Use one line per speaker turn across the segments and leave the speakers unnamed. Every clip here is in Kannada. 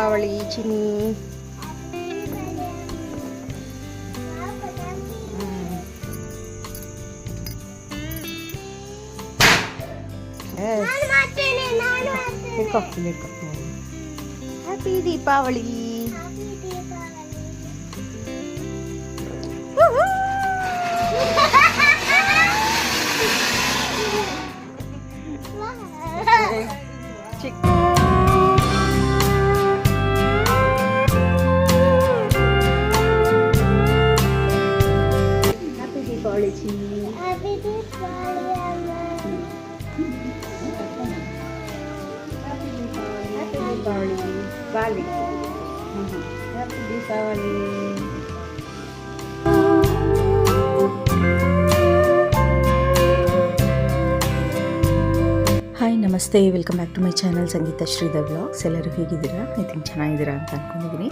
ದೀಪಾವಳಿ ಚಿನಿ ಹ್ಯಾಪಿ ದೀಪಾವಳಿ ಚಿಕ್ಕ ನಮಸ್ತೆ, welcome back to my channel Sangeetha Sridhar blogs ಎಲ್ಲರೂ ಹೇಗಿದ್ದೀರಾ? ಐ ಥಿಂಕ್ ಚೆನ್ನಾಗಿದ್ದೀರಾ ಅಂತ ಅಂದ್ಕೊಂಡಿದ್ದೀನಿ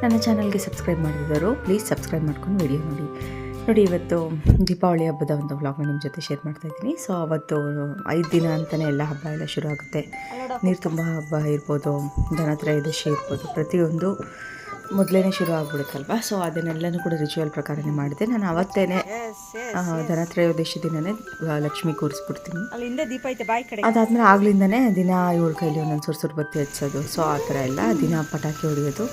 ನನ್ನ ಚಾನಲ್ಗೆ ಸಬ್ಸ್ಕ್ರೈಬ್ ಮಾಡಿದವರು, ಪ್ಲೀಸ್ ಸಬ್ಸ್ಕ್ರೈಬ್ ಮಾಡ್ಕೊಂಡು ವಿಡಿಯೋ ನೋಡಿ. ನೋಡಿ, ಇವತ್ತು ದೀಪಾವಳಿ ಹಬ್ಬದ ಒಂದು ವ್ಲಾಗ್ನ ನಿಮ್ಮ ಜೊತೆ ಶೇರ್ ಮಾಡ್ತಾ ಇದ್ದೀನಿ. ಸೊ, ಅವತ್ತು ಐದು ದಿನ ಅಂತಲೇ ಎಲ್ಲ ಹಬ್ಬ ಎಲ್ಲ ಶುರು ಆಗುತ್ತೆ. ನೀರು ತುಂಬ ಹಬ್ಬ ಇರ್ಬೋದು ಧನತ್ರಯೋದಶಿ ಇರ್ಬೋದು, ಪ್ರತಿಯೊಂದು ಮೊದಲೇ ಶುರು ಆಗ್ಬಿಡುತ್ತಲ್ವ? ಸೊ ಅದನ್ನೆಲ್ಲನೂ ಕೂಡ ರಿಚುವಲ್ ಪ್ರಕಾರನೇ ಮಾಡಿದೆ. ನಾನು ಅವತ್ತೇನೆ ಆ, ಧನತ್ರಯೋದಶಿ ದಿನನೇ ಲಕ್ಷ್ಮಿ ಕೂರಿಸ್ಬಿಡ್ತೀನಿ.
ಅಲ್ಲಿ ದೀಪ ಐತೆ ಬಾಯಿ ಕಡೆ.
ಅದಾದ್ಮೇಲೆ ಆಗ್ಲಿಂದನೇ ದಿನ ಏಳು ಕೈಲಿ ಒಂದೊಂದು ಸುರ್ ಸುರ್ ಬತ್ತಿ ಹಚ್ಚೋದು. ಸೊ ಆ ಥರ ಎಲ್ಲ ದಿನ ಪಟಾಕಿ ಹೊಡೆಯೋದು.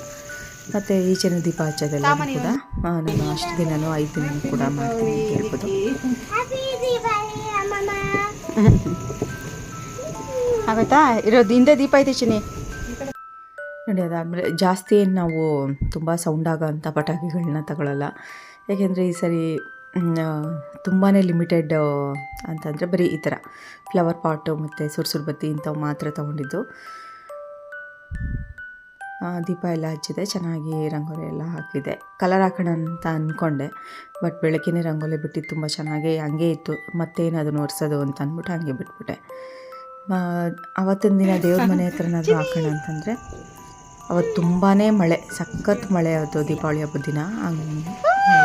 ಮತ್ತೆ ಈಚೆನ ದೀಪ ಹಚ್ಚೋದೆಲ್ಲ ಕೂಡ. ನಾನು ಅಷ್ಟು ದಿನನೂ ಐದು ದಿನ ಕೂಡ ಮಾಡ್ತೀನಿ ಅಂತ ಹೇಳ್ಬೋದು. ಆಗುತ್ತಾ? ಇರೋದು ಹಿಂದೆ ದೀಪ ಐತೆ ಚಿನಿ ನೋಡಿ ಅದಾದಮೇಲೆ ಜಾಸ್ತಿ ನಾವು ತುಂಬ ಸೌಂಡ್ ಆಗೋಂಥ ಪಟಾಕಿಗಳನ್ನ ತಗೊಳ್ಳಲ್ಲ ಯಾಕೆಂದರೆ ಈ ಸರಿ ತುಂಬಾ ಲಿಮಿಟೆಡ್ ಅಂತಂದರೆ ಬರೀ ಈ ಥರ ಫ್ಲವರ್ ಪಾಟು ಮತ್ತು ಸುರ್ಸುರು ಬತ್ತಿ ಇಂಥವು ಮಾತ್ರ ತೊಗೊಂಡಿದ್ದು. ದೀಪ ಎಲ್ಲ ಹಚ್ಚಿದೆ. ಚೆನ್ನಾಗಿ ರಂಗೋಲಿ ಎಲ್ಲ ಹಾಕಿದೆ. ಕಲರ್ ಹಾಕೋಣ ಅಂತ ಅಂದ್ಕೊಂಡೆ ಬಟ್ ಬೆಳಕಿನೇ ರಂಗೋಲಿ ಬಿಟ್ಟಿದ್ದು ತುಂಬ ಚೆನ್ನಾಗಿ ಹಂಗೆ ಇತ್ತು. ಮತ್ತೇನು ಅದನ್ನು ಒರೆಸೋದು ಅಂತ ಅಂದ್ಬಿಟ್ಟು ಹಂಗೆ ಬಿಟ್ಬಿಟ್ಟೆ. ಅವತ್ತಿನ ದಿನ ದೇವ್ರ ಮನೆ ಹತ್ರನಾದರೂ ಹಾಕೋಣ ಅಂತಂದರೆ ಅವತ್ತು ತುಂಬಾ ಮಳೆ, ಸಖತ್ ಮಳೆ ಆಯಿತು ದೀಪಾವಳಿ ಹಬ್ಬದ ದಿನ.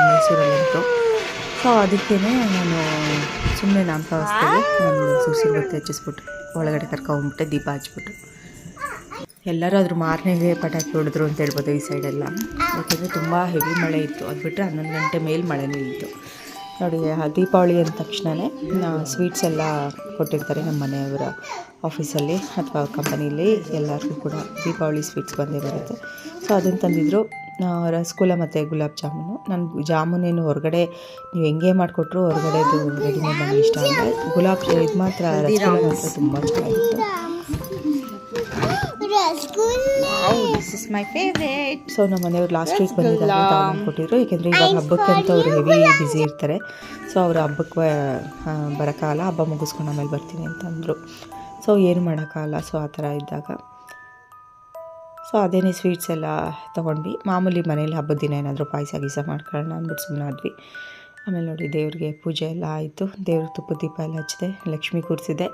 ಮೈಸೂರಲ್ಲಂತೂ. ಸೊ ಅದಕ್ಕೇ ನಾನು ಸುಮ್ಮನೆ ನಾಮಕಾವಸ್ಥೆಗೆ ನಾನು ಸೂಸಿ ಬತ್ತಿ ಹಚ್ಚಿಸ್ಬಿಟ್ಟು, ಒಳಗಡೆ ಕರ್ಕೊಂಬಿಟ್ಟೆ ದೀಪ ಹಚ್ಬಿಟ್ಟು. ಎಲ್ಲರೂ ಅದ್ರ ಮಾರನೆಗೆ ಪಟಾಕಿ ಹೊಡೆದ್ರು ಅಂತ ಹೇಳ್ಬೋದು ಈ ಸೈಡೆಲ್ಲ ಯಾಕೆಂದರೆ ತುಂಬ ಹೆವಿ ಮಳೆ ಇತ್ತು. ಅದು ಬಿಟ್ಟರೆ ಹನ್ನೊಂದು ಗಂಟೆ ಮೇಲೆ ಮಳೆನೂ ಇತ್ತು. ನೋಡಿ ದೀಪಾವಳಿ ಅಂದ ತಕ್ಷಣವೇ ಸ್ವೀಟ್ಸ್ ಎಲ್ಲ ಕೊಟ್ಟಿರ್ತಾರೆ ನಮ್ಮ ಮನೆಯವರ ಆಫೀಸಲ್ಲಿ ಅಥವಾ ಕಂಪನಿಯಲ್ಲಿ ಎಲ್ಲರಿಗೂ ಕೂಡ ದೀಪಾವಳಿ ಸ್ವೀಟ್ಸ್ ಬಂದೇ ಬರುತ್ತೆ. ಸೊ ಅದನ್ನು ತಂದಿದ್ದರು ರಸಗುಲ್ಲ ಮತ್ತು ಗುಲಾಬ್ ಜಾಮೂನು. ನಾನು ಜಾಮೂನೇನು ಹೊರಗಡೆ ನೀವು ಹೆಂಗೆ ಮಾಡಿಕೊಟ್ರು ಹೊರಗಡೆದು ರೆಡಿಮೇಡ್ ನನಗೆ ಇಷ್ಟ ಅಂದರೆ ಗುಲಾಬ್ ಇದು ಮಾತ್ರ ರಸಗುಲ್ಲ ಮಾತ್ರ ತುಂಬ ಚೆನ್ನಾಗಿತ್ತು
this is my favourite
so ನಮ್ಮ ಮನೆಯವ್ರು ಲಾಸ್ಟ್ ವೀಕ್ ಬಂದಿದ್ದಾರೆ ತಗೊಂಡು ಕೊಟ್ಟಿದ್ರು. ಏಕೆಂದರೆ ಇವಾಗ ಹಬ್ಬಕ್ಕೆ ಅಂತ ಅವ್ರು ಹೆವಿ ಬ್ಯುಸಿ ಇರ್ತಾರೆ. ಸೊ ಅವ್ರು ಹಬ್ಬಕ್ಕೆ ಬರೋಕ್ಕಾಗಲ್ಲ ಹಬ್ಬ ಮುಗಿಸ್ಕೊಂಡು ಆಮೇಲೆ ಬರ್ತೀನಿ ಅಂತಂದರು. ಸೊ ಏನು ಮಾಡೋಕ್ಕಾಗಲ್ಲ. ಸೊ ಆ ಥರ ಇದ್ದಾಗ. ಸೊ ಅದೇನೇ ಸ್ವೀಟ್ಸ್ ಎಲ್ಲ ತೊಗೊಂಡ್ವಿ. ಮಾಮೂಲಿ ಮನೇಲಿ ಹಬ್ಬದ ದಿನ ಏನಾದರೂ ಪಾಯಸ ಗೀಸ ಮಾಡ್ಕೊಳ್ಳೋಣ ಅಂದ್ಬಿಟ್ಟು ಸುಮ್ಮನೆ ಆದ್ವಿ. ಆಮೇಲೆ ನೋಡಿ ದೇವ್ರಿಗೆ ಪೂಜೆ ಎಲ್ಲ ಆಯಿತು. ದೇವ್ರ ತುಪ್ಪ ದೀಪ ಎಲ್ಲ ಹಚ್ಚಿದೆ. ಲಕ್ಷ್ಮಿ ಕೂರಿಸಿದೆ.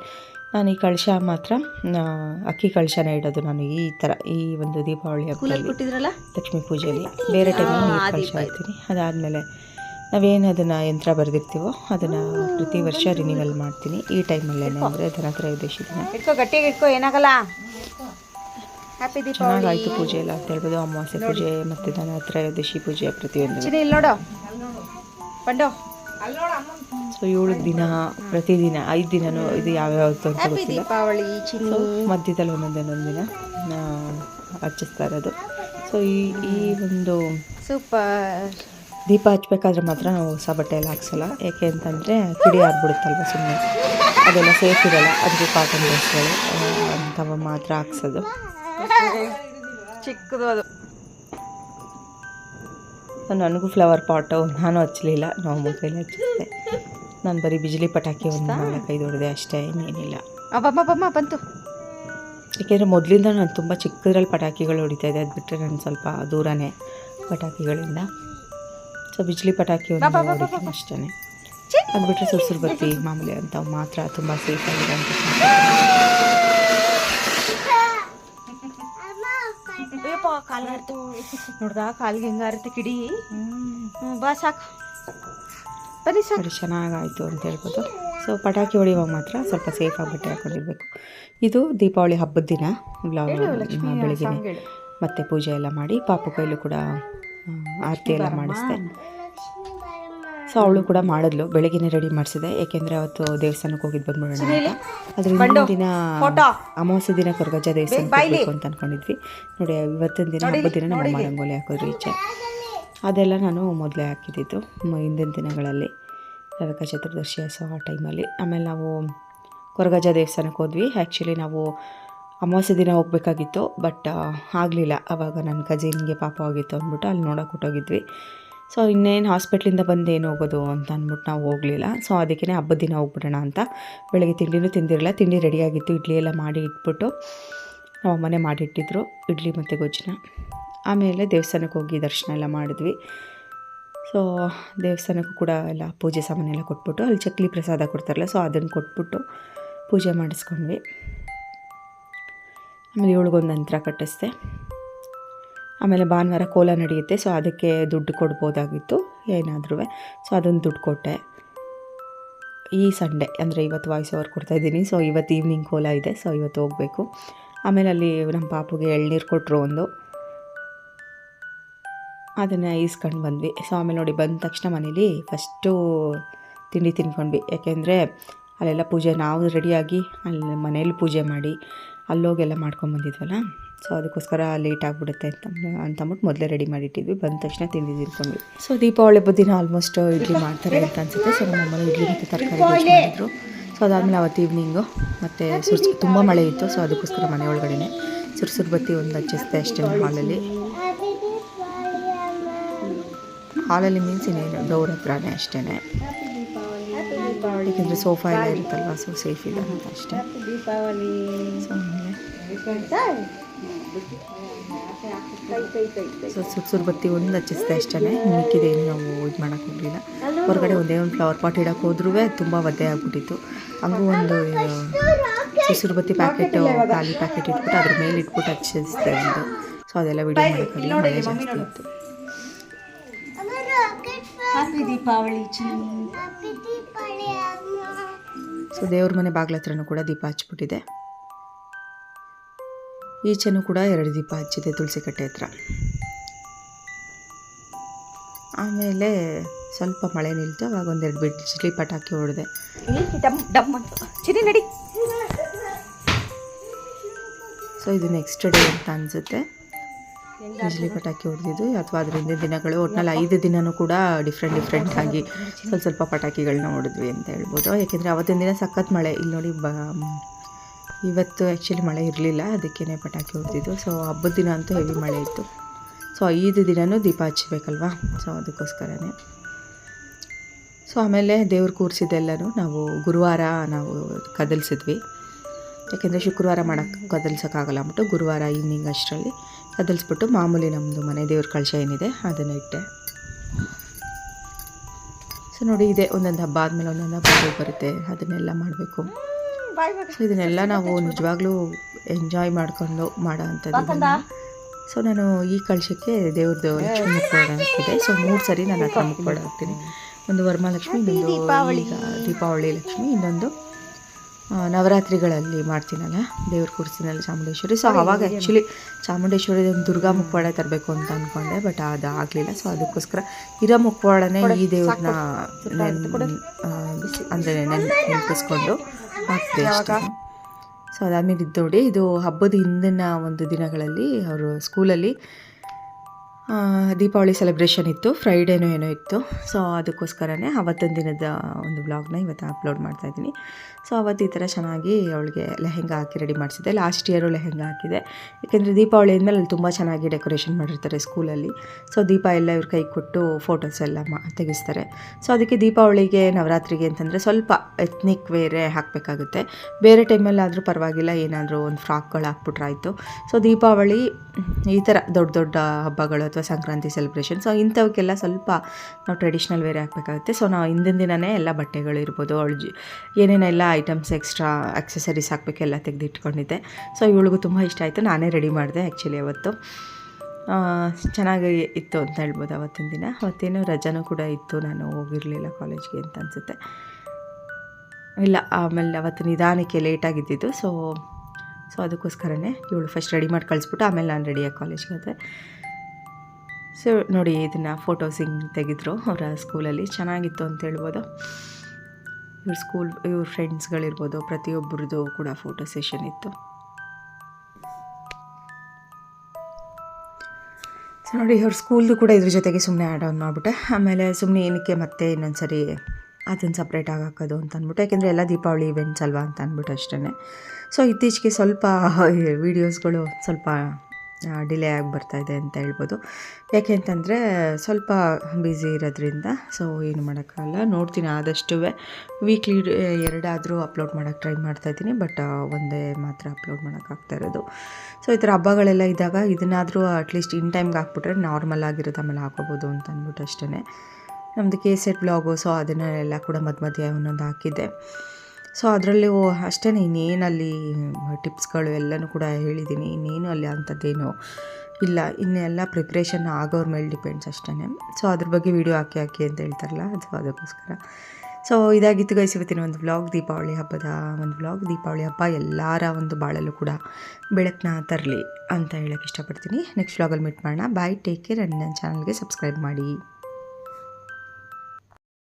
ನಾನು ಈ ಕಳಶ ಮಾತ್ರ ಅಕ್ಕಿ ಕಳಶನ ಇಡೋದು ನಾನು ಈ ಥರ ಈ ಒಂದು ದೀಪಾವಳಿ ಹಬ್ಬದಲ್ಲಿ. ಲಕ್ಷ್ಮೀ ಪೂಜೆಯಲ್ಲಿ. ಬೇರೆ ಟೈಮಲ್ಲಿ ನೀರು ಕಳಶ ಇಡ್ತೀನಿ. ಅದಾದಮೇಲೆ ನಾವೇನು ಅದನ್ನು ಯಂತ್ರ ಬರೆದಿರ್ತೀವೋ ಅದನ್ನು ಪ್ರತಿ ವರ್ಷ ರಿನಿವಲ್ ಮಾಡ್ತೀನಿ. ಈ ಟೈಮಲ್ಲೇನೆ ಅಂದರೆ ಧನತ್ರಯೋದಶಿ ದಿನ.
ಇಟ್ಕೋ ಗಟ್ಟಿಗೆ ಇಟ್ಕೋ ಏನಾಗಲ್ಲ?
ಚೆನ್ನಾಗಾಯಿತು ಪೂಜೆ ಎಲ್ಲ ಅಂತ ಹೇಳ್ಬೋದು. ಅಮಾವಾಸ್ಯೆ ಪೂಜೆ ಮತ್ತು ಧನತ್ರಯೋದಶಿ ಪೂಜೆ ಪ್ರತಿಯೊಂದು.
ನೋಡು. ಬಂಡು
ಸೊ ಏಳು ದಿನ ಪ್ರತಿದಿನ ಐದು ದಿನನೂ ಇದು ಯಾವ್ಯಾವ್ದು ಅಂತ
ದೀಪಾವಳಿ
ಮಧ್ಯದಲ್ಲಿ ಒಂದೊಂದು ಒಂದೊಂದು ದಿನ ಹಚ್ಚಿಸ್ತಾ ಇರೋದು. ಸೊ ಈ ಈ ಒಂದು
ಸೂಪರ್
ದೀಪ ಹಚ್ಬೇಕಾದ್ರೆ ಮಾತ್ರ ನಾವು ಹೊಸ ಬಟ್ಟೆ ಎಲ್ಲ ಹಾಕ್ಸಲ್ಲ. ಯಾಕೆ ಅಂತಂದರೆ ಕಿಡಿ ಆಗ್ಬಿಡುತ್ತಲ್ವ ಸುಮ್ಮನೆ ಅದೆಲ್ಲ ಸೇಫ್ ಇರಲ್ಲ. ಅದಕ್ಕೆ ಕಾಟನ್ ಡ್ರೆಸ್ಗಳು ಅಂಥವು ಮಾತ್ರ ಹಾಕ್ಸೋದು.
ಚಿಕ್ಕದು ಅದು.
ನನಗೂ ಫ್ಲವರ್ ಪಾಟು ನಾನು ಹಚ್ಚಲಿಲ್ಲ ನಾವು ಕೈಲಿ ಹಚ್ಚಿದ್ದೆ. ನಾನು ಬರೀ ಬಿಜ್ಲಿ ಪಟಾಕಿ ಒಂದು ನಾಲ್ಕೈದು ಹೊಡೆದೆ ಅಷ್ಟೇ ಇನ್ನೇನಿಲ್ಲ
ಅಬ್ಬಮ್ಮ ಬಂತು.
ಏಕೆಂದರೆ ಮೊದಲಿಂದ ನಾನು ತುಂಬ ಚಿಕ್ಕದ್ರಲ್ಲಿ ಪಟಾಕಿಗಳು ಹೊಡಿತಾ ಇದ್ದೆ ಅದು ಬಿಟ್ಟರೆ ನಾನು ಸ್ವಲ್ಪ ದೂರನೇ ಪಟಾಕಿಗಳಿಂದ. ಸೊ ಬಿಜ್ಲಿ ಪಟಾಕಿ ಒಂದು ಅಷ್ಟೇ ಅದು ಬಿಟ್ಟರೆ ಸುರ್ಸುರು ಬತ್ತಿ ಮಾಮೂಲಿ ಅಂತ ಮಾತ್ರ ತುಂಬ ಸೇಫ್
ಕಾಲ್ಗಾರ್ತು ನೋಡ್ದ ಕಾಲ್ಗೆ ಹೆಂಗಾರುತ್ತೆ ಕಿಡಿ? ಬಾ ಸಾಕು. ಬನ್ನಿ ಸಾಕು.
ಚೆನ್ನಾಗಾಯಿತು ಅಂತ ಹೇಳ್ಬೋದು. ಸೊ ಪಟಾಕಿ ಹೊಡೆಯುವಾಗ ಮಾತ್ರ ಸ್ವಲ್ಪ ಸೇಫಾಗಿ ಬಟ್ಟೆ ಹಾಕೊಂಡಿರ್ಬೇಕು. ಇದು ದೀಪಾವಳಿ ಹಬ್ಬದ ದಿನ. ಬ್ಲೌಸ್ ಬೆಳಗ್ಗೆ ಮತ್ತೆ ಪೂಜೆ ಎಲ್ಲ ಮಾಡಿ ಪಾಪು ಕೈಲೂ ಕೂಡ ಆರತಿ ಎಲ್ಲ ಮಾಡಿಸಿದೆ ಸೊ ಅವಳು ಕೂಡ ಮಾಡಿದ್ಲು. ಬೆಳಗ್ಗೆನೇ ರೆಡಿ ಮಾಡಿಸಿದೆ. ಏಕೆಂದರೆ ಅವತ್ತು ದೇವಸ್ಥಾನಕ್ಕೆ ಹೋಗಿದ್ ಬಂದ್ಬಿಡೋಣ ಅಂತ. ಅದ್ರ ಹಿಂದಿನ ದಿನ ಅಮಾವಾಸ್ಯ ದಿನ ಕೊರಗಜ್ಜ ದೇವಸ್ಥಾನಕ್ಕೆ ಹೋಗಬೇಕು ಅಂತ ಅನ್ಕೊಂಡಿದ್ವಿ. ನೋಡಿ ಇವತ್ತಿನ ದಿನ ಹಬ್ಬದ ದಿನ ನಮ್ಮ ಮಾರಂಗೋಲಿ ರಂಗೋಲಿ ಹಾಕೋದ್ರು ಈಚೆ ಅದೆಲ್ಲ ನಾನು ಮೊದಲೇ ಹಾಕಿದ್ದಿದ್ದು ಹಿಂದಿನ ದಿನಗಳಲ್ಲಿ ನರಕ ಚತುರ್ದಶಿ ಸೊ ಆ ಟೈಮಲ್ಲಿ ಆಮೇಲೆ ನಾವು ಕೊರಗಜ್ಜ ದೇವಸ್ಥಾನಕ್ಕೆ ಹೋದ್ವಿ. ಆ್ಯಕ್ಚುಲಿ ನಾವು ಅಮಾವಾಸ್ಯೆ ದಿನ ಹೋಗಬೇಕಾಗಿತ್ತು ಬಟ್ ಆಗಲಿಲ್ಲ. ಆವಾಗ ನನ್ನ ಕಜಿನ್ಗೆ ಪಾಪ ಆಗಿತ್ತು ಅಂದ್ಬಿಟ್ಟು ಅಲ್ಲಿ ನೋಡೋಕೆ ಹೊಟ್ಟೋಗಿದ್ವಿ ಸೊ ಇನ್ನೇನು ಹಾಸ್ಪಿಟ್ಲಿಂದ ಬಂದು ಏನು ಹೋಗೋದು ಅಂತ ಅಂದ್ಬಿಟ್ಟು ನಾವು ಹೋಗಲಿಲ್ಲ. ಸೊ ಅದಕ್ಕೆ ಹಬ್ಬದ ದಿನ ಹೋಗ್ಬಿಡೋಣ ಅಂತ ಬೆಳಗ್ಗೆ ತಿಂಡಿನೂ ತಿಂದಿರಲಿಲ್ಲ ತಿಂಡಿ ರೆಡಿಯಾಗಿತ್ತು ಇಡ್ಲಿ ಎಲ್ಲ ಮಾಡಿ ಇಟ್ಬಿಟ್ಟು ನಮ್ಮ ಮನೆ ಮಾಡಿಟ್ಟಿದ್ರು, ಇಡ್ಲಿ ಮತ್ತು ಗೊಜ್ಜನ್ನ. ಆಮೇಲೆ ದೇವಸ್ಥಾನಕ್ಕೆ ಹೋಗಿ ದರ್ಶನ ಎಲ್ಲ ಮಾಡಿದ್ವಿ. ಸೊ ದೇವಸ್ಥಾನಕ್ಕೂ ಕೂಡ ಎಲ್ಲ ಪೂಜೆ ಸಾಮಾನೆಲ್ಲ ಕೊಟ್ಬಿಟ್ಟು, ಅಲ್ಲಿ ಚಕ್ಲಿ ಪ್ರಸಾದ ಕೊಡ್ತಾರಲ್ಲ ಸೊ ಅದನ್ನು ಕೊಟ್ಬಿಟ್ಟು ಪೂಜೆ ಮಾಡಿಸ್ಕೊಂಡ್ವಿ. ಆಮೇಲೆ ಏಳ್ಗೊಂದು ನಂತರ ಕಟ್ಟಿಸ್ದೆ. ಆಮೇಲೆ ಭಾನುವಾರ ಕೋಲ ನಡೆಯುತ್ತೆ ಸೊ ಅದಕ್ಕೆ ದುಡ್ಡು ಕೊಡ್ಬೋದಾಗಿತ್ತು ಏನಾದ್ರೂ ಸೊ ಅದೊಂದು ದುಡ್ಡು ಕೊಟ್ಟೆ. ಈ ಸಂಡೇ ಅಂದರೆ ಇವತ್ತು ವಾಯ್ಸ್ ಓವರ್ ಕೊಡ್ತಾಯಿದ್ದೀನಿ ಸೊ ಇವತ್ತು ಈವ್ನಿಂಗ್ ಕೋಲ ಇದೆ ಸೊ ಇವತ್ತು ಹೋಗಬೇಕು. ಆಮೇಲೆ ಅಲ್ಲಿ ನಮ್ಮ ಪಾಪುಗೆ ಎಳ್ನೀರು ಕೊಟ್ಟರು ಒಂದು. ಅದನ್ನು ಈಸ್ಕೊಂಡು ಬಂದ್ವಿ. ಸೊ ಆಮೇಲೆ ನೋಡಿ ಬಂದ ತಕ್ಷಣ ಮನೇಲಿ ಫಸ್ಟು ತಿಂಡಿ ತಿನ್ಕೊಂಡ್ವಿ. ಯಾಕೆಂದರೆ ಅಲ್ಲೆಲ್ಲ ಪೂಜೆ, ನಾವು ರೆಡಿಯಾಗಿ ಅಲ್ಲಿ ಮನೇಲಿ ಪೂಜೆ ಮಾಡಿ, ಅಲ್ಲೋಗೆಲ್ಲ ಮಾಡ್ಕೊಂಬಂದಿದ್ವಲ್ಲ ಸೊ ಅದಕ್ಕೋಸ್ಕರ ಲೇಟ್ ಆಗಿಬಿಡುತ್ತೆ ಅಂತ ಅಂತಂದ್ಬಿಟ್ಟು ಮೊದಲೇ ರೆಡಿ ಮಾಡಿಟ್ಟಿದ್ವಿ. ಬಂದ ತಕ್ಷಣ ತಿಂಡಿ ತಿನ್ಕೊಂಡ್ವಿ ಸೊ ದೀಪಾವಳಿ ಹಬ್ಬದ ದಿನ ಆಲ್ಮೋಸ್ಟ್ ಇಡ್ಲಿ ಮಾಡ್ತಾರೆ ಅಂತ ಅನ್ಸುತ್ತೆ. ಸೊ ನಮ್ಮ ಮನೆ ಇಡ್ಲಿ ಮತ್ತು ತರಕಾರಿ ಮಾಡಿದ್ರು. ಸೊ ಅದಾದಮೇಲೆ ಅವತ್ತು ಈವ್ನಿಂಗು ಮತ್ತು ಸುರ್ಸ್ ತುಂಬ ಮಳೆ ಇತ್ತು. ಸೊ ಅದಕ್ಕೋಸ್ಕರ ಮನೆ ಒಳಗಡೆನೆ ಸುರ್ಸುರ್ ಬತ್ತಿ ಒಂದು ಹಚ್ಚಿಸ್ತೆ ಅಷ್ಟೇ ಹಾಲಲ್ಲಿ ಹಾಲಲ್ಲಿ ಮೀನ್ಸ್ ಇನ್ನೇನು ಡೋರ್ ಹತ್ರನೇ ಅಷ್ಟೇ ಯಾಕೆಂದರೆ ಸೋಫಾ ಎಲ್ಲ ಇರುತ್ತಲ್ವ ಸೊ ಸೇಫ್ ಇದೆ ಅಂತ ಅಷ್ಟೇ. ಸೊ ಸೊ ಸುರ್ಸುರ್ ಬತ್ತಿ ಒಂದು ಹಚ್ಚಿಸ್ದೆ ಅಷ್ಟೇ ಮಿಕ್ಕಿದೇನು ನಾವು ಇದು ಮಾಡೋಕ್ಕೆ ಹೋಗಲಿಲ್ಲ. ಹೊರಗಡೆ ಒಂದೇ ಒಂದು ಫ್ಲವರ್ ಪಾಟ್ ಇಡೋಕೆ ಹೋದ್ರೂ ತುಂಬ ಒದ್ದೆ ಆಗಿಬಿಟ್ಟಿತ್ತು. ಹಂಗೂ ಒಂದು ಸುರ್ಸುರ್ ಬತ್ತಿ ಪ್ಯಾಕೆಟ್ ಖಾಲಿ ಪ್ಯಾಕೆಟ್ ಇಟ್ಬಿಟ್ಟು ಅದ್ರ ಮೇಲೆ ಇಟ್ಬಿಟ್ಟು ಹಚ್ಚಿಸ್ತೇವೆ ಒಂದು. ಸೊ ಅದೆಲ್ಲ ವಿಡಿಯೋ ಮಾಡೋಕ್ಕಾಗಲಿಲ್ಲ ಮಳೆ ಜಾಸ್ತಿ ಇತ್ತು
ಹ್ಯಾಪಿ ದೀಪಾವಳಿ ಚಿನ್ನಿ
ಸೊ ದೇವ್ರ ಮನೆ ಬಾಗ್ಲ ಹತ್ರನೂ ಕೂಡ ದೀಪ ಹಚ್ಬಿಟ್ಟಿದೆ. ಈಚೆನೂ ಕೂಡ ಎರಡು ದೀಪ ಹಚ್ಚಿದೆ ತುಳಸಿ ಕಟ್ಟೆ ಹತ್ರ. ಆಮೇಲೆ ಸ್ವಲ್ಪ ಮಳೆ ನಿಲ್ತು ಅವಾಗ ಒಂದೆರಡು ಬಿಡ್ಲಿ ಪಟಾಕಿ ಹೊಡೆದೆ.
ನಡಿ.
ಸೊ ಇದು ನೆಕ್ಸ್ಟ್ ಡೇ ಅಂತ ಅನಿಸುತ್ತೆ. ಬಿಜ್ಲಿ ಪಟಾಕಿ ಹೊಡೆದಿದ್ದು. ಅಥವಾ ಅದರಿಂದ ದಿನಗಳು ಒಟ್ನಲ್ಲಿ ಐದು ದಿನವೂ ಕೂಡ ಡಿಫ್ರೆಂಟ್ ಡಿಫ್ರೆಂಟ್ ಆಗಿ ಸ್ವಲ್ಪ ಸ್ವಲ್ಪ ಪಟಾಕಿಗಳನ್ನ ಹೊಡೆದ್ವಿ ಅಂತ ಹೇಳ್ಬೋದು. ಯಾಕೆಂದರೆ ಅವತ್ತಿನ ದಿನ ಸಖತ್ ಮಳೆ. ಇಲ್ಲಿ ನೋಡಿ ಬ ಇವತ್ತು ಆ್ಯಕ್ಚುಲಿ ಮಳೆ ಇರಲಿಲ್ಲ, ಅದಕ್ಕೇ ಪಟಾಕಿ ಹೊಡೆದಿದ್ದು. ಸೊ ಹಬ್ಬದ ದಿನ ಅಂತೂ ಹೆವಿ ಮಳೆ ಇತ್ತು. ಸೊ ಐದು ದಿನವೂ ದೀಪ ಹಚ್ಚಬೇಕಲ್ವಾ? ಸೊ ಅದಕ್ಕೋಸ್ಕರನೇ. ಸೊ ಆಮೇಲೆ ದೇವ್ರು ಕೂರಿಸಿದ್ದೆಲ್ಲನೂ ನಾವು ಗುರುವಾರ ನಾವು ಕದಲ್ಸಿದ್ವಿ. ಯಾಕೆಂದರೆ ಶುಕ್ರವಾರ ಮಾಡೋಕ್ಕೆ ಕದಲ್ಸೋಕ್ಕಾಗಲ್ಲ ಅಂದ್ಬಿಟ್ಟು ಗುರುವಾರ ಈವ್ನಿಂಗ್ ಅಷ್ಟರಲ್ಲಿ ಕದಲ್ಸ್ಬಿಟ್ಟು ಮಾಮೂಲಿ ನಮ್ಮದು ಮನೆ ದೇವ್ರ ಕಳಶ ಏನಿದೆ ಅದನ್ನು ಇಟ್ಟೆ. ಸೊ ನೋಡಿ, ಇದೆ ಒಂದೊಂದು ಹಬ್ಬ ಆದಮೇಲೆ ಒಂದೊಂದು ಹಬ್ಬ ಬರುತ್ತೆ, ಅದನ್ನೆಲ್ಲ ಮಾಡಬೇಕು. ಸೊ ಇದನ್ನೆಲ್ಲ ನಾವು ನಿಜವಾಗ್ಲೂ ಎಂಜಾಯ್ ಮಾಡ್ಕೊಂಡು ಮಾಡೋ ಅಂಥದ್ದು ಸೊ ನಾನು ಈ ಕಳಶಕ್ಕೆ ದೇವ್ರದ್ದು ಲಕ್ಷ್ಮಿ ಮುಖವಾಡ ಸೊ ಮೂರು ಸರಿ ನಾನು ಹತ್ರ ಮುಖವಾಡ ಹಾಕ್ತೀನಿ ಒಂದು ವರಮಹಾಲಕ್ಷ್ಮಿ ಇನ್ನೊಂದು ದೀಪಾವಳಿ ಲಕ್ಷ್ಮಿ ಇನ್ನೊಂದು ನವರಾತ್ರಿಗಳಲ್ಲಿ ಮಾಡ್ತೀನಲ್ಲ? ದೇವ್ರ ಕೂರಿಸ್ತೀನಲ್ಲ ಚಾಮುಂಡೇಶ್ವರಿ. ಸೊ ಆವಾಗ ಆ್ಯಕ್ಚುಲಿ ಚಾಮುಂಡೇಶ್ವರಿ ಒಂದು ದುರ್ಗಾ ಮುಖವಾಡ ತರಬೇಕು ಅಂತ ಅಂದ್ಕೊಂಡೆ ಬಟ್ ಅದು ಆಗಲಿಲ್ಲ. ಸೊ ಅದಕ್ಕೋಸ್ಕರ ಇರೋ ಮುಖವಾಡನೇ ಈ ದೇವ್ರನ್ನ ಅಂದರೆ ನೆನ್, ನೆನಪಿಸ್ಕೊಂಡು ಹಾಕ್ತೆ ಅಷ್ಟೇ. ಸೊ ಅದಾದ್ಮೇಲೆ ಇದು ನೋಡಿ, ಇದು ಹಬ್ಬದ ಹಿಂದಿನ ಒಂದು ದಿನಗಳಲ್ಲಿ ಅವರು ಸ್ಕೂಲಲ್ಲಿ ದೀಪಾವಳಿ ಸೆಲೆಬ್ರೇಷನ್ ಇತ್ತು ಫ್ರೈಡೇನೋ ಏನೋ ಇತ್ತು. ಸೊ ಅದಕ್ಕೋಸ್ಕರನೇ ಆವತ್ತಿನ ದಿನದ ಒಂದು ಬ್ಲಾಗ್ನ ಇವತ್ತು ಅಪ್ಲೋಡ್ ಮಾಡ್ತಾಯಿದ್ದೀನಿ ಸೊ ಅವತ್ತು ಈ ಥರ ಚೆನ್ನಾಗಿ ಅವಳಿಗೆ ಲೆಹೆಂಗಾ ಹಾಕಿ ರೆಡಿ ಮಾಡಿಸಿದೆ ಲಾಸ್ಟ್ ಇಯರು ಲೆಹೆಂಗಾ ಹಾಕಿದೆ. ಯಾಕೆಂದರೆ ದೀಪಾವಳಿ ಅಂದಮೇಲೆ ಅಲ್ಲಿ ತುಂಬ ಚೆನ್ನಾಗಿ ಡೆಕೋರೇಷನ್ ಮಾಡಿರ್ತಾರೆ ಸ್ಕೂಲಲ್ಲಿ ಸೊ ದೀಪ ಎಲ್ಲ ಇವ್ರ ಕೈ ಕೊಟ್ಟು ಫೋಟೋಸ್ ಎಲ್ಲ ಮಾ ತೆಗಿಸ್ತಾರೆ. ಸೊ ಅದಕ್ಕೆ ದೀಪಾವಳಿಗೆ, ನವರಾತ್ರಿಗೆ ಅಂತಂದರೆ ಸ್ವಲ್ಪ ಎತ್ನಿಕ್ ವೇರೆ ಹಾಕಬೇಕಾಗುತ್ತೆ. ಬೇರೆ ಟೈಮಲ್ಲಾದರೂ ಪರವಾಗಿಲ್ಲ, ಏನಾದರೂ ಒಂದು ಫ್ರಾಕ್ಗಳು ಹಾಕ್ಬಿಟ್ರಾಯಿತು ಸೊ ದೀಪಾವಳಿ ಈ ಥರ ದೊಡ್ಡ ದೊಡ್ಡ ಹಬ್ಬಗಳು ಅಥವಾ ಸಂಕ್ರಾಂತಿ ಸೆಲೆಬ್ರೇಷನ್ ಸೊ ಇಂಥವಕ್ಕೆಲ್ಲ ಸ್ವಲ್ಪ ನಾವು ಟ್ರೆಡಿಷ್ನಲ್ ವೇರೆ ಹಾಕಬೇಕಾಗುತ್ತೆ. ಸೊ ನಾವು ಹಿಂದಿನ ದಿನವೇ ಎಲ್ಲ ಬಟ್ಟೆಗಳು ಇರ್ಬೋದು ಅವಳು ಏನೇನೆಲ್ಲ ಐಟಮ್ಸ್ ಎಕ್ಸ್ಟ್ರಾ ಆಕ್ಸೆಸರೀಸ್ ಹಾಕಬೇಕೆಲ್ಲ ತೆಗೆದಿಟ್ಕೊಂಡಿದ್ದೆ. ಸೊ ಇವಳಿಗೂ ತುಂಬ ಇಷ್ಟ ಆಯಿತು. ನಾನೇ ರೆಡಿ ಮಾಡಿದೆ ಆ್ಯಕ್ಚುಲಿ ಅವತ್ತು. ಚೆನ್ನಾಗಿ ಇತ್ತು ಅಂತ ಹೇಳ್ಬೋದು ಅವತ್ತಿನ ದಿನ. ಅವತ್ತೇನು ರಜಾನೂ ಕೂಡ ಇತ್ತು. ನಾನು ಹೋಗಿರಲಿಲ್ಲ ಕಾಲೇಜ್ಗೆ ಅಂತ ಅನಿಸುತ್ತೆ. ಇಲ್ಲ, ಆಮೇಲೆ ಅವತ್ತು ನಿಧಾನಕ್ಕೆ ಲೇಟಾಗಿದ್ದಿದ್ದು ಸೊ ಸೊ ಅದಕ್ಕೋಸ್ಕರನೇ ಇವಳು ಫಸ್ಟ್ ರೆಡಿ ಮಾಡಿ ಕಳಿಸ್ಬಿಟ್ಟು ಆಮೇಲೆ ನಾನು ರೆಡಿಯಾಗಿ ಕಾಲೇಜ್ಗೆ ಹೋದೆ. ಸೊ ನೋಡಿ, ಇದನ್ನು ಫೋಟೋಸ್ ಹಿಂಗೆ ತೆಗೆದ್ರು ಅವರ ಸ್ಕೂಲಲ್ಲಿ ಚೆನ್ನಾಗಿತ್ತು ಅಂತ ಹೇಳ್ಬೋದು. ಇವ್ರ ಸ್ಕೂಲ್, ಇವ್ರ ಫ್ರೆಂಡ್ಸ್ಗಳಿರ್ಬೋದು, ಪ್ರತಿಯೊಬ್ಬರದ್ದು ಕೂಡ ಫೋಟೋ ಸೆಷನ್ ಇತ್ತು. ಸೊ ನೋಡಿ ಅವ್ರ ಸ್ಕೂಲ್ದು ಕೂಡ ಇದ್ರ ಜೊತೆಗೆ ಸುಮ್ಮನೆ ಆ್ಯಡ್ ಆನ್ ಮಾಡಿಬಿಟ್ಟೆ. ಆಮೇಲೆ ಸುಮ್ಮನೆ ಏನಕ್ಕೆ ಮತ್ತೆ ಇನ್ನೊಂದು ಸರಿ ಅದನ್ನು ಸಪ್ರೇಟಾಗಿ ಹಾಕೋದು ಅಂತ ಅಂದ್ಬಿಟ್ಟು, ಯಾಕೆಂದರೆ ಎಲ್ಲ ದೀಪಾವಳಿ ಇವೆಂಟ್ಸ್ ಅಲ್ವಾ ಅಂತ ಅಂದ್ಬಿಟ್ಟು ಅಷ್ಟೇ ಸೊ ಇತ್ತೀಚೆಗೆ ಸ್ವಲ್ಪ ವೀಡಿಯೋಸ್ಗಳು ಸ್ವಲ್ಪ ಡಿಲೇ ಆಗಿ ಬರ್ತಾಯಿದೆ ಅಂತ ಹೇಳ್ಬೋದು. ಯಾಕೆ ಅಂತಂದರೆ, ಸ್ವಲ್ಪ ಬ್ಯುಸಿ ಇರೋದ್ರಿಂದ ಸೊ ಏನು ಮಾಡೋಕ್ಕಾಗಲ್ಲ. ನೋಡ್ತೀನಿ ಆದಷ್ಟು ವೀಕ್ಲಿ ಎರಡಾದರೂ ಅಪ್ಲೋಡ್ ಮಾಡೋಕ್ಕೆ ಟ್ರೈ ಮಾಡ್ತಾಯಿದ್ದೀನಿ ಬಟ್ ಒಂದೇ ಮಾತ್ರ ಅಪ್ಲೋಡ್ ಮಾಡೋಕ್ಕಾಗ್ತಾ ಇರೋದು. ಸೊ ಈ ಥರ ಹಬ್ಬಗಳೆಲ್ಲ ಇದ್ದಾಗ ಇದನ್ನಾದರೂ ಅಟ್ಲೀಸ್ಟ್ ಇನ್ ಟೈಮ್ಗೆ ಹಾಕ್ಬಿಟ್ರೆ ನಾರ್ಮಲ್ ಆಗಿರೋದು ಆಮೇಲೆ ಹಾಕೋಬೋದು ಅಂತ ಅಂದ್ಬಿಟ್ಟು ಅಷ್ಟೇ ನಮ್ಮದು ಕೆ ಸೆಟ್ ಬ್ಲಾಗು ಸೊ ಅದನ್ನೆಲ್ಲ ಕೂಡ ಮಧ್ಯ ಮಧ್ಯೆ ಒಂದೊಂದು ಹಾಕಿದ್ದೆ. ಸೊ ಅದರಲ್ಲಿ ಅಷ್ಟೇ ಇನ್ನೇನಲ್ಲಿ ಟಿಪ್ಸ್ಗಳು ಎಲ್ಲನೂ ಕೂಡ ಹೇಳಿದ್ದೀನಿ. ಇನ್ನೇನು ಅಲ್ಲಿ ಅಂಥದ್ದೇನು ಇಲ್ಲ. ಇನ್ನೆಲ್ಲ ಪ್ರಿಪ್ರೇಷನ್ ಆಗೋರ ಮೇಲೆ ಡಿಪೆಂಡ್ಸ್ ಅಷ್ಟೇ ಸೊ ಅದ್ರ ಬಗ್ಗೆ ವೀಡಿಯೋ ಹಾಕಿ ಹಾಕಿ ಅಂತ ಹೇಳ್ತಾರಲ್ಲ ಸೊ ಅದಕ್ಕೋಸ್ಕರ. ಸೊ ಇದಾಗಿತ್ತು ಗೈಸ್ ಒಂದು ವ್ಲಾಗ್ ದೀಪಾವಳಿ ಹಬ್ಬದ ಒಂದು ವ್ಲಾಗ್. ದೀಪಾವಳಿ ಹಬ್ಬ ಎಲ್ಲರ ಒಂದು ಬಾಳಲ್ಲೂ ಕೂಡ ಬೆಳಕನ್ನ ತರಲಿ ಅಂತ ಹೇಳೋಕ್ಕೆ ಇಷ್ಟಪಡ್ತೀನಿ. ನೆಕ್ಸ್ಟ್ ವ್ಲಾಗಲ್ಲಿ ಮೀಟ್ ಮಾಡೋಣ. ಬಾಯ್ ಟೇಕ್ ಕೇರ್ ಆ್ಯಂಡ್ ನನ್ನ ಚಾನಲ್ಗೆ ಸಬ್ಸ್ಕ್ರೈಬ್ ಮಾಡಿ.